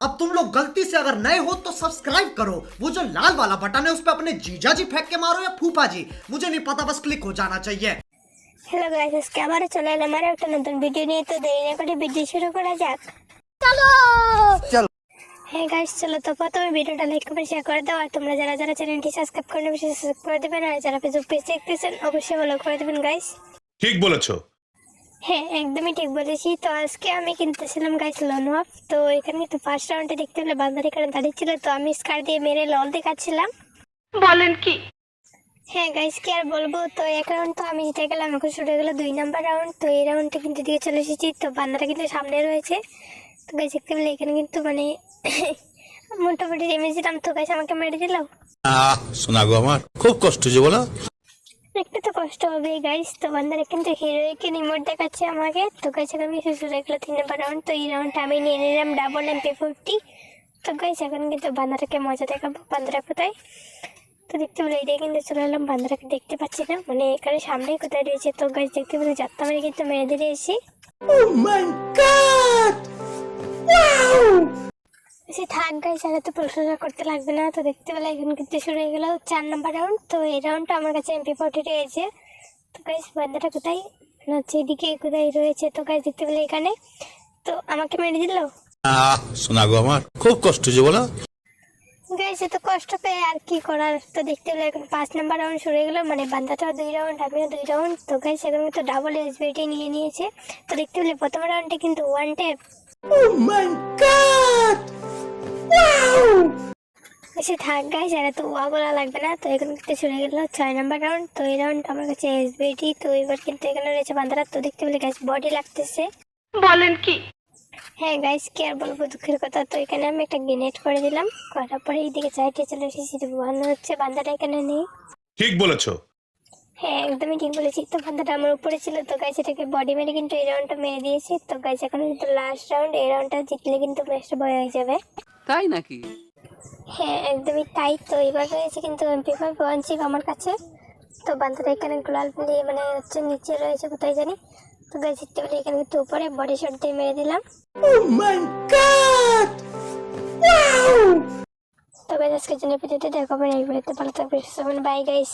अब तुम लोग गलती से अगर नए हो तो सब्सक्राइब करो वो जो लाल वाला बटन है उस पर अपने जीजा जी फेंक के मारो या फूफा जी মুঝে नहीं पता बस क्लिक हो जाना चाहिए হ্যালো গাইস আজকে আবারও চলে এলাম আর একটা নতুন ভিডিও নিয়ে তো দেরি না করে ভিডিও শুরু করা যাক চলো। হ্যাঁ গাইস চলো তো প্রথমে ভিডিওটা লাইক করে শেয়ার করে দাও আর তোমরা যারা যারা চ্যানেলটি সাবস্ক্রাইব করে নেবে সাবস্ক্রাইব করে দেবেন আর যারা ফেসবুক পেজ দেখতেছেন অবশ্যই ফলো করে দেবেন গাইস ঠিক বলেছো হ্যাঁ একদমই ঠিক বলেছি তো আজকে আমি কিনতেছিলাম গাইস লন অফ তো এখানে কিন্তু ফার্স্ট রাউন্ডে দেখতে হলে বান্দার এখানে দাঁড়িয়ে ছিল। তো আমি স্কার দিয়ে মেরে লল দেখাচ্ছিলাম। বলেন কি? হ্যাঁ গাইস কি আর বলব? তো এক রাউন্ড তো আমি জিতে গেলাম। এখন শুরু হয়ে গেলো দুই নাম্বার রাউন্ড তো এই রাউন্ডটা কিন্তু দিয়ে চলে এসেছি। তো বান্দাটা কিন্তু সামনে রয়েছে। তো গাইস দেখতে পেলে এখানে কিন্তু মানে মোটামুটি নেমেছিলাম তো গাইস আমাকে মেরে দিল? আহ শোনা গো আমার। খুব কষ্ট যে বলো। একটু তো কষ্ট হবে গাইস তো বান্দারা কিন্তু হিরোইকে রিমোট দেখাচ্ছে আমাকে। তো গাইস এখন কিছু শুরু গেলো তিন নাম্বার রাউন্ড তো এই রাউন্ডটা আমি নিয়ে নিলাম ডাবল এমপি ফোরটি তো গাইস এখন কিন্তু বান্দারাকে মজা দেখাবো। বান্দারা কোথায়? তো দেখতে পেলে এটাই কিন্তু চলে এলাম। বান্দারাকে দেখতে পাচ্ছি না। মানে এখানে সামনেই কোথায় রয়েছে। তো গাছ দেখতে পেলে যাত্রা মেরে কিন্তু মেরে দিয়ে এসেছি সে থাক গাইস আর তো প্রশংসা করতে লাগবে না। তো দেখতে পেলে এখন কিন্তু শুরু হয়ে গেল চার নাম্বার রাউন্ড তো এই রাউন্ডটা আমার কাছে এমপি ফোর্টি রয়েছে। তো গাইস বান্দাটা কোথায়? না হচ্ছে এদিকে কোথায় রয়েছে? তো গাইস দেখতে পেলে এখানে। তো আমাকে মেরে দিল? আহ শোনা গো আমার খুব কষ্ট যে বলো। গাইস এত কষ্ট পেয়ে আর কি করার? তো দেখতে পেলে এখন পাঁচ নাম্বার রাউন্ড শুরু হয়ে গেলো। মানে বান্দাটাও দুই রাউন্ড আমিও দুই রাউন্ড তো গাইস এখন কিন্তু ডাবল এসবিটি নিয়ে নিয়েছে। তো দেখতে পেলে প্রথম রাউন্ডে কিন্তু ওয়ান ট্যাপ বেশি থাক গাইস আর এত ওয়া বলা লাগবে না। তো এখন কিন্তু শুরু হয়ে গেলো ছয় নাম্বার রাউন্ড তো এই রাউন্ড আমার কাছে এসবিটি তো এবার কিন্তু এখানে রয়েছে বান্দারা। তো দেখতে পেলে গাইস বডি লাগতেছে। বলেন কি? হ্যাঁ গাইস কি আর বলব দুঃখের কথা। তো এখানে আমি একটা গ্রেনেড করে দিলাম। করার পরে এইদিকে চাইটে চলে এসেছি। তো মনে হচ্ছে বান্দাটা এখানে নেই। ঠিক বলেছ। হ্যাঁ একদমই ঠিক বলেছি। তো বান্দাটা আমার উপরে ছিল। তো গাইস এটাকে বডি মেরে কিন্তু এই রাউন্ডটা মেরে দিয়েছি। তো গাইস এখন কিন্তু লাস্ট রাউন্ড এই রাউন্ডটা জিতলে কিন্তু ম্যাচটা বয় হয়ে যাবে। তাই নাকি? হ্যাঁ একদমই তাই তো। এবার রয়েছে কিন্তু এমপি ফাইভ ওয়ান চিপ আমার কাছে। তো বান্দাটা এখানে গ্লোয়াল দিয়ে মানে হচ্ছে নিচে রয়েছে কোথায় জানি। তো গাইস জিততে পারে এখানে কিন্তু উপরে বডি শট দিয়ে মেরে দিলাম। তো গাইস আজকের জন্য ভিডিওতে দেখাবেন এই ভিডিওতে ভালো থাকবে বাই গাইস